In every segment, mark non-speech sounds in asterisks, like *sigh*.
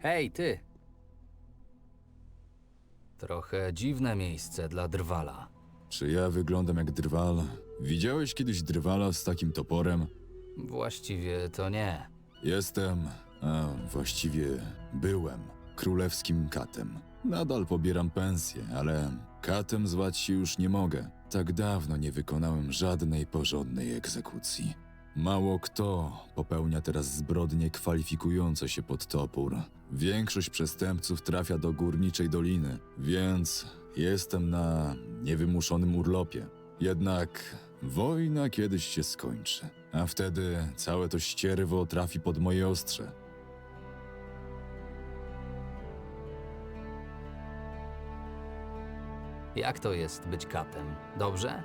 Hej, ty! Trochę dziwne miejsce dla drwala. Czy ja wyglądam jak drwal? Widziałeś kiedyś drwala z takim toporem? Właściwie to nie. Jestem, a właściwie byłem, królewskim katem. Nadal pobieram pensję, ale katem zwać się już nie mogę. Tak dawno nie wykonałem żadnej porządnej egzekucji. Mało kto popełnia teraz zbrodnie kwalifikujące się pod topór. Większość przestępców trafia do górniczej doliny, więc jestem na niewymuszonym urlopie. Jednak wojna kiedyś się skończy, a wtedy całe to ścierwo trafi pod moje ostrze. Jak to jest być katem? Dobrze?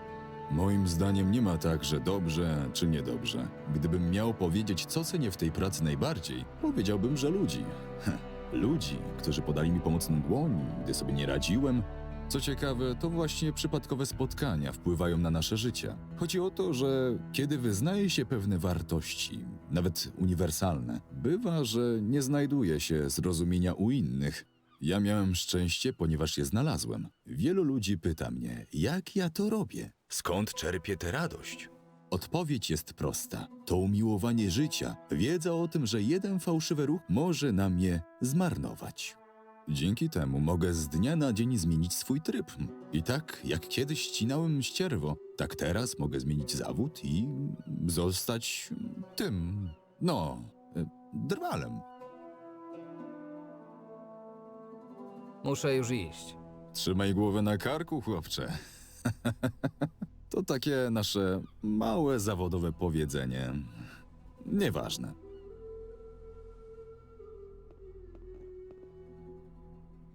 Moim zdaniem nie ma tak, że dobrze czy niedobrze. Gdybym miał powiedzieć, co cenię w tej pracy najbardziej, powiedziałbym, że ludzi. Heh, ludzi, którzy podali mi pomocną dłoń, gdy sobie nie radziłem. Co ciekawe, to właśnie przypadkowe spotkania wpływają na nasze życie. Chodzi o to, że kiedy wyznaje się pewne wartości, nawet uniwersalne, bywa, że nie znajduje się zrozumienia u innych. Ja miałem szczęście, ponieważ je znalazłem. Wielu ludzi pyta mnie, jak ja to robię? Skąd czerpię tę radość? Odpowiedź jest prosta. To umiłowanie życia, wiedza o tym, że jeden fałszywy ruch może nam je zmarnować. Dzięki temu mogę z dnia na dzień zmienić swój tryb. I tak, jak kiedyś ścinałem ścierwo, tak teraz mogę zmienić zawód i zostać tym, no, y, drwalem. Muszę już iść. Trzymaj głowę na karku, chłopcze. *laughs* to takie nasze małe zawodowe powiedzenie. Nieważne.